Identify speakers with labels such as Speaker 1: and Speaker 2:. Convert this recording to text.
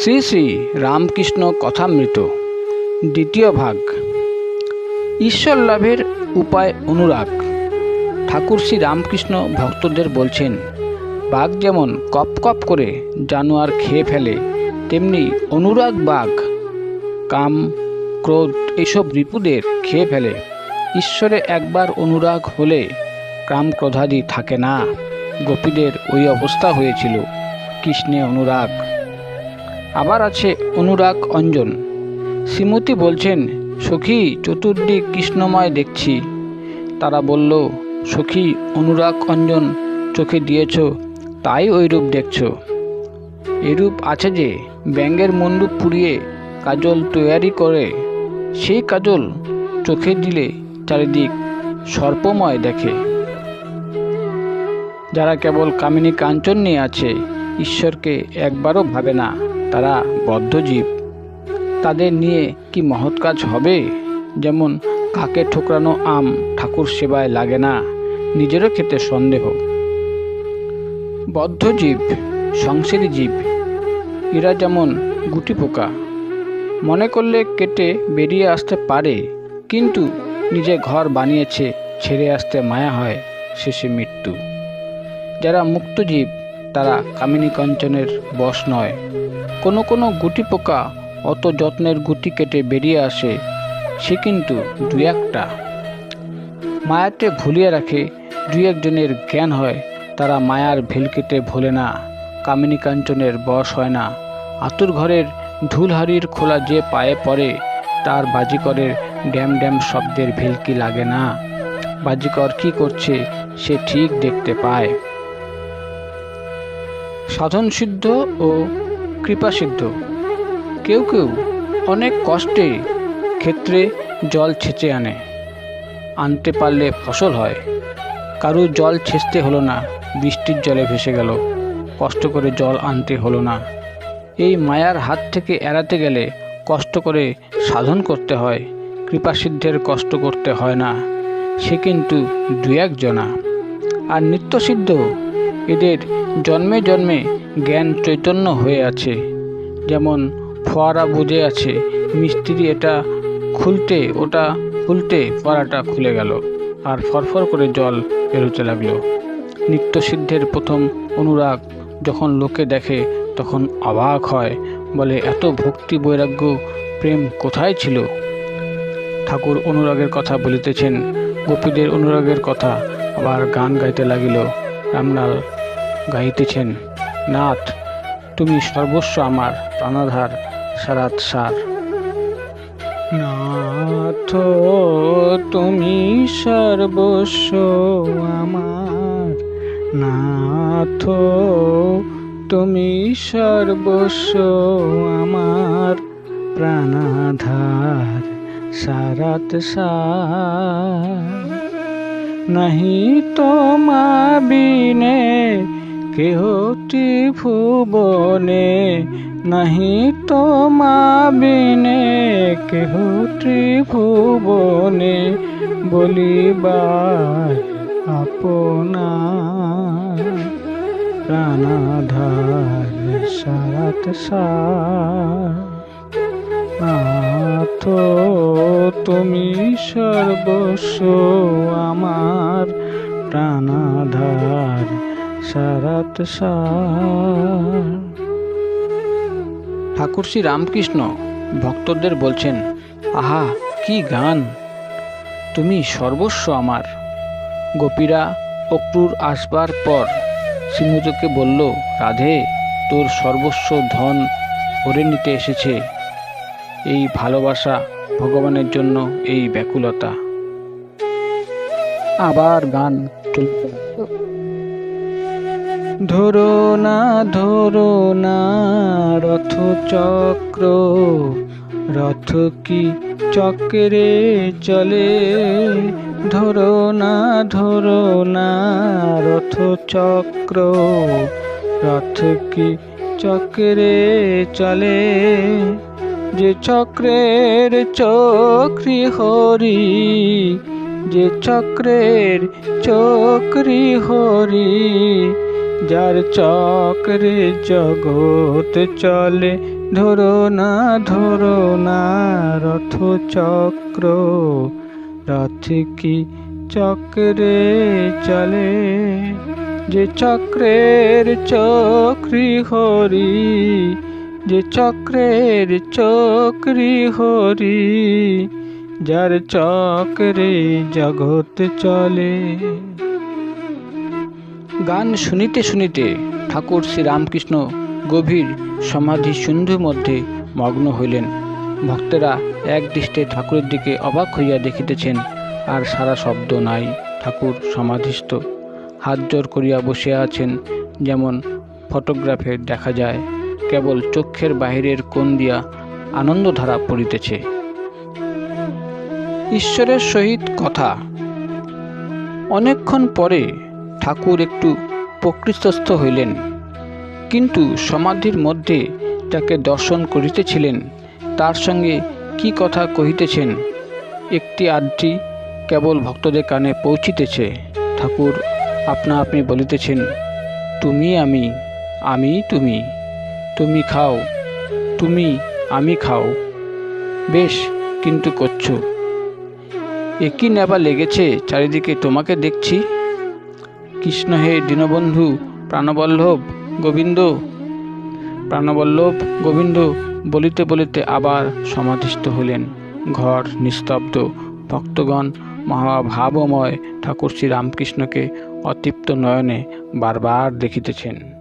Speaker 1: শ্রী শ্রী রামকৃষ্ণ কথামৃত, দ্বিতীয় ভাগ। ঈশ্বর লাভের উপায় অনুরাগ। ঠাকুর শ্রী রামকৃষ্ণ ভক্তদের বলছেন, বাঘ যেমন কপ কপ করে জানোয়ার খেয়ে ফেলে, তেমনি অনুরাগ বাঘ, কাম, ক্রোধ এসব রিপুদের খেয়ে ফেলে। ঈশ্বরে একবার অনুরাগ হলে কাম ক্রোধাদি থাকে না। গোপীদের ওই অবস্থা হয়েছিল, কৃষ্ণে অনুরাগ। আবার আছে অনুরাগ অঞ্জন। শ্রীমতী বলছেন, সখী, চতুর্দিক কৃষ্ণময় দেখছি। তারা বলল, সখী, অনুরাগ অঞ্জন চোখে দিয়েছ, তাই ওই রূপ দেখছ। এরূপ আছে যে, ব্যাঙ্গের মন্ডুপ পুড়িয়ে কাজল তৈয়ারি করে, সেই কাজল চোখে দিলে চারিদিক সর্পময় দেখে। যারা কেবল কামিনী কাঞ্চন নিয়ে আছে, ঈশ্বরকে একবারও ভাবে না। তারা বদ্ধজীব। তাদের নিয়ে কি মহৎ কাজ হবে? যেমন কাকে ঠোকরানো আম ঠাকুর সেবায় লাগে না, নিজেরও খেতে সন্দেহ। বদ্ধজীব, সংসারী জীব, এরা যেমন গুটি পোকা, মনে করলে কেটে বেরিয়ে আসতে পারে, কিন্তু নিজে ঘর বানিয়েছে, ছেড়ে আসতে মায়া হয়, শেষে মৃত্যু। যারা মুক্তজীব তারা কামিনী কাঞ্চনের বশ নয়। কোনো কোনো গুটি পোকা অত যত্নের গুটি কেটে বেরিয়ে আসে, সে কিন্তু দু একটা। মায়াতে ভুলিয়ে রাখে দু একজনের জ্ঞান হয়, তারা মায়ার ভেলকেটে ভোলে না, কামিনী কাঞ্চনের বশ হয় না। আতুর ঘরের ধুলহারির খোলা যে পায়ে পড়ে, তার বাজিকরের ড্যাম ড্যাম শব্দের ভেলকি লাগে না? বাজিকর কি করছে, সে ঠিক দেখতে পায়। সাধন সিদ্ধ ও কৃপাসিদ্ধ কেউ কেউ অনেক কষ্টে ক্ষেত্রে জল ছেঁচে আনে। আনতে পারলে ফসল হয়। কারু জল ছেঁচতে হলো না, বৃষ্টির জলে ভেসে গেল। কষ্ট করে জল আনতে হলো না। এই মায়ার হাত থেকে এড়াতে গেলে কষ্ট করে সাধন করতে হয়। কৃপাসিদ্ধের কষ্ট করতে হয় না। সে কিন্তু দু একজনা আর নিত্যসিদ্ধ এদের জন্মে জন্মে জ্ঞান চৈতন্য হয়ে আছে। যেমন ফোয়ারা বুঝে আছে, মিস্ত্রি এটা খুলতে, ওটা খুলতে ফোয়ারাটা খুলে গেল আর ফরফর করে জল বেরোতে লাগল। নিত্যসিদ্ধের প্রথম অনুরাগ যখন লোকে দেখে তখন অবাক হয়, বলে, এত ভক্তি বৈরাগ্য, প্রেম কোথায় ছিল? ঠাকুর অনুরাগের কথা বলিতেছেন, গোপীদের অনুরাগের কথা আবার গান গাইতে লাগিল। রামলাল গাইতেছেন নাথ, তুমি সর্বস্ব আমার প্রাণাধার সারাত সার। নাথ, তুমি সর্বস্ব আমার। নাথ, তুমি সর্বস্ব আমার প্রাণাধার সারাত সার। নাহি তোমা বিনে কেহটি ভুবনে নাহি তোমা বিনে কেহটি ভুবনে বলিবার আপনা প্রাণাধার সারাত সার। নাথ তুমি সর্বস্ব আমার প্রাণাধার, সারাত সার। ঠাকুর শ্রী রামকৃষ্ণ ভক্তদের বলছেন, আহা, কি গান! তুমি সর্বস্ব আমার। গোপীরা অক্রুর আসবার পর শ্রীমুজকে বলল, রাধে, তোর সর্বস্ব ধন ভরে নিতে এসেছে। এই ভালোবাসা ভগবানের জন্য এই ব্যাকুলতা। আবার গান। ধরো না ধরো না রথ চক্র রথ কি চক্রে চলে? ধরো না ধরো না রথ চক্র রথ কি চক্রে চলে? যে চক্রের চক্রি হরি, যে চক্রের চক্রি হরি, যার চক্রে জগৎ চলে, ধরো না ধরো না রথ চক্র রথ কি চক্রে চলে? যে চক্রের চক্রি হরি যে চক্রের চক্রি হরি, যার চক্রে জগৎ চলে। গান শুনিতে শুনিতে ঠাকুর শ্রীরামকৃষ্ণ গভীর সমাধি সিন্ধুর মধ্যে মগ্ন হইলেন। ভক্তেরা এক দৃষ্টে ঠাকুরের দিকে অবাক হইয়া দেখিতেছেন, আর সারা শব্দ নাই, ঠাকুর সমাধিস্থ। হাত জোর করিয়া বসে আছেন, যেমন ফটোগ্রাফে দেখা যায়। কেবল চক্ষের বাহিরের কোণ দিয়া আনন্দধারা পড়িতেছে। ঈশ্বরের সহিত কথা। অনেকক্ষণ পরে ঠাকুর একটু প্রকৃতস্থ হইলেন, কিন্তু সমাধির মধ্যে যাকে দর্শন করিতেছিলেন, তার সঙ্গে কি কথা কহিতেছেন, একটি আধটি কেবল ভক্তদের কানে পৌঁছিতেছে। ঠাকুর, আপনা আপনি বলিতেছেন, তুমি আমি আমি তুমি। তুমি খাও, তুমি, আমি খাও। বেশ, কিন্তু করছ। একই নেবা লেগেছে, চারিদিকে তোমাকে দেখছি। কৃষ্ণ হে দীনবন্ধু, প্রাণবল্লভ গোবিন্দ। প্রাণবল্লভ গোবিন্দ বলিতে বলিতে আবার সমাধিস্থ হলেন। ঘর নিস্তব্ধ। ভক্তগণ মহাভাবময় ঠাকুর শ্রী রামকৃষ্ণকে অতৃপ্ত নয়নে বারবার দেখিতেছেন।